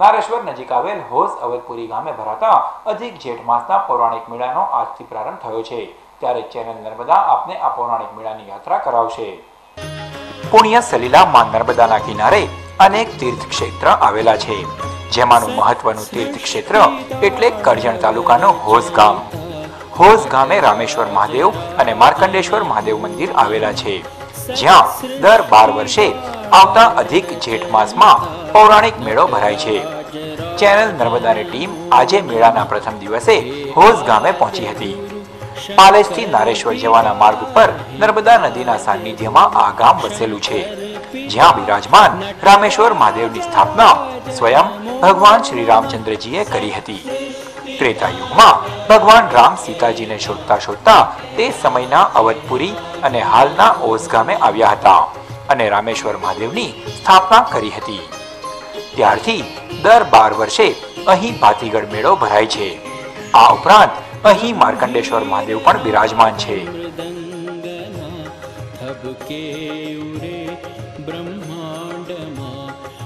નારેશ્વર નજીક આવેલ હોસ અવધપુરી ગામે ભરાતા અધિક જેઠ માસના પૌરાણિક મેળાનો આજથી પ્રારંભ થયો છે. ત્યારે ચેનલ નર્મદા આપને આ પૌરાણિક મેળાની યાત્રા કરાવશે. પુણ્ય સલીલા માં નર્મદાના કિનારે અનેક તીર્થ ક્ષેત્ર આવેલા છે. જેમાંનું મહત્વનું તીર્થ ક્ષેત્ર એટલે કરજણ તાલુકાનું હોસ ગામ. હોસ ગામે રામેશ્વર મહાદેવ અને માર્કંડેશ્વર મહાદેવ મંદિર આવેલા છે. જ્યાં દર બાર વર્ષે આવતા અધિક જેઠ માસમાં પૌરાણિક મેળો ભરાય છે. ચેનલ નર્મદાની ટીમ આજે મેળાના પ્રથમ દિવસે હોજ ગામે પહોંચી હતી. પાલેજથી નારેશ્વર જવાના માર્ગ ઉપર નર્મદા નદીના સાનિધ્યમાં આ ગામ વસેલું છે. જ્યાં બિરાજમાન રામેશ્વર મહાદેવની સ્થાપના સ્વયં ભગવાન શ્રી રામચંદ્રજીએ કરી હતી. ત્રેતા યુગમાં ભગવાન રામ સીતાજીને શોધતા શોધતા તે સમયના અવધપુરી અને હાલના ઓસ ગામે આવ્યા હતા. અને રામેશ્વર મહાદેવની સ્થાપના કરી હતી. ત્યારથી દર બાર વર્ષે અહીં ભાતીગઢ મેળો ભરાય છે. આ ઉપરાંત અહીં માર્કંડેશ્વર મહાદેવ પણ બિરાજમાન છે.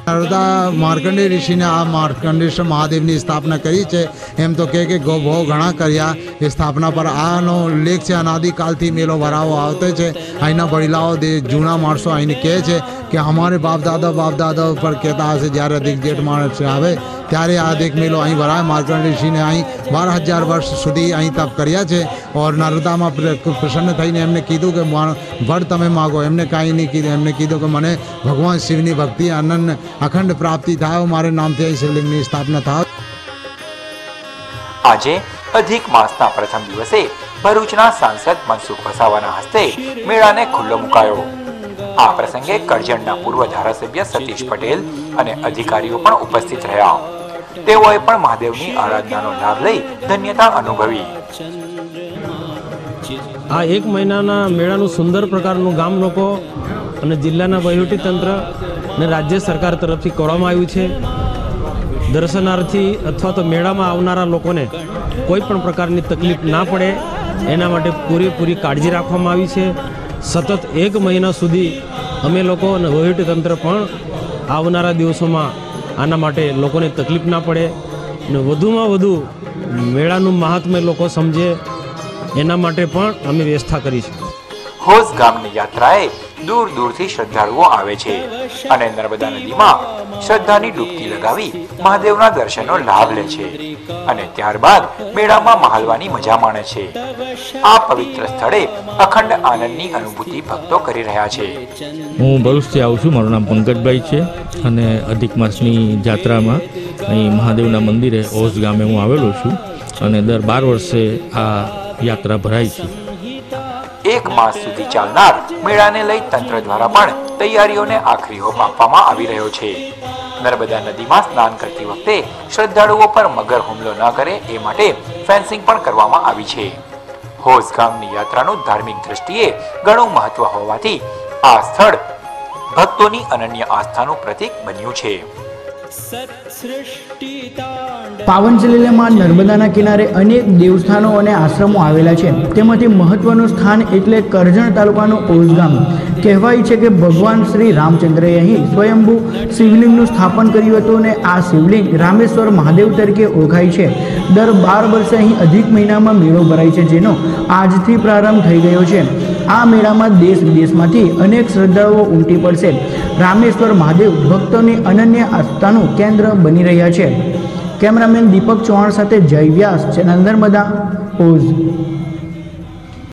નર્મદા માર્કંડે ઋષિને આ માર્કંડેશ્વર મહાદેવની સ્થાપના કરી છે. એમ તો કહે કે ગૌ બહુ ઘણા કર્યા. એ સ્થાપના પર આનો ઉલ્લેખ છે. અનાદિકાલથી મેલો ભરાવો આવતો છે. અહીંના વડીલાઓ જૂના માણસો અહીંને કહે છે કે અમારે બાપદાદા બાપદાદા ઉપર કહેતા હશે જ્યારે અધિક જેઠ માણસ આવે, ત્યારે આ દેખ મેલો અહીં ભરાય માર્કંડ ઋષિને અહીં બાર હજાર વર્ષ સુધી અહીં તપ કર્યા છે. ઓર નર્મદામાં પ્ર- પ્રસન્ન થઈને એમને કીધું કે વડ તમે માગો. એમને કાંઈ નહીં કીધું. એમને કીધું કે મને ભગવાન શિવની ભક્તિ આનંદ અખંડ પ્રાપ્તિ થાય મારે નામથી અહીં શિવલિંગની સ્થાપના થાય. આજે અધિક માસના પ્રથમ દિવસે ભરૂચના સાંસદ મનસુખ વસાવાના હસ્તે મેળાને ખુલ્લો મુકાયો. આ પ્રસંગે કરજણના પૂર્વ ધારાસભ્ય સતીશ પટેલ અને અધિકારીઓ પણ ઉપસ્થિત રહ્યા. તેઓએ પણ મહાદેવની આરાધનાનો લાભ લઈ ધન્યતા અનુભવી. આ એક મહિનાના મેળાનું સુંદર પ્રકારનું ગામ લોકો અને જિલ્લાના વહીવટી તંત્ર અને રાજ્ય સરકાર તરફથી કરવામાં આવ્યું છે. દર્શનાર્થી અથવા તો મેળામાં આવનારા લોકોને કોઈ પણ પ્રકારની તકલીફ ના પડે, એના માટે પૂરેપૂરી કાળજી રાખવામાં આવી છે. સતત એક મહિના સુધી અમે લોકો અને વહીવટી તંત્ર પણ આવનારા દિવસોમાં આના માટે લોકોને તકલીફ ના પડે અને વધુમાં વધુ મેળાનું મહાત્મ્ય લોકો સમજે, એના માટે પણ અમે વ્યવસ્થા કરી છે. હોજ ગામની યાત્રાએ દૂર દૂરથી શ્રદ્ધાળુઓ આવે છે. અને નર્મદા નદીમાં શ્રદ્ધાની ડૂબકી લગાવી મહાદેવના દર્શનનો લાભ લે છે. અને ત્યારબાદ મેળામાં મહાલવાની મજા માણે છે. આ પવિત્ર સ્થળે અખંડ આનંદની અનુભૂતિ ભક્તો કરી રહ્યા છે. હું ભરૂચથી આવું છું. મારું નામ પંકજભાઈ છે. અને અધિક માસની જાત્રામાં અહીં મહાદેવના મંદિરે ઓસ ગામે હું આવેલો છું. અને દર બાર વર્ષે આ યાત્રા ભરાય છે. એક માસ સુધી ચાલનાર મેળાને લઈ તંત્ર દ્વારા પણ તૈયારીઓને આખરી ઓપ આપવામાં આવી રહ્યો છે. નર્મદા નદીમાં સ્નાન કરતી વખતે શ્રદ્ધાળુઓ પર મગર હુમલો ન કરે એ માટે ફેન્સિંગ પણ કરવામાં આવી છે. હોસ ગામની યાત્રાનું ધાર્મિક દ્રષ્ટિએ ઘણું મહત્વ હોવાથી આ સ્થળ ભક્તોની અનન્ય આસ્થાનું પ્રતીક બન્યું છે. પાવન જિલ્લામાં નર્મદાના કિનારે અનેક દેવસ્થાનો અને આશ્રમો આવેલા છે. તેમાંથી મહત્વનું સ્થાન એટલે કરજણ તાલુકાનું ઓઝગામ કહેવાય છે કે ભગવાન શ્રી રામચંદ્રએ અહીં સ્વયંભૂ શિવલિંગનું સ્થાપન કર્યું હતું અને આ શિવલિંગ રામેશ્વર મહાદેવ તરીકે ઓળખાય છે. દર બાર વર્ષે અહીં અધિક મહિનામાં મેળો ભરાય છે, જેનો આજથી પ્રારંભ થઈ ગયો છે. આ મેળામાં દેશ વિદેશમાંથી અનેક શ્રદ્ધાળુઓ ઉમટી પડશે. રામેશ્વર મહાદેવ ભક્તોની અનન્ય આસ્થાનું કેન્દ્ર બની રહ્યા છે. કેમેરામેન દીપક ચૌહાણ સાથે જય વ્યાસ નર્મદા ઓઝ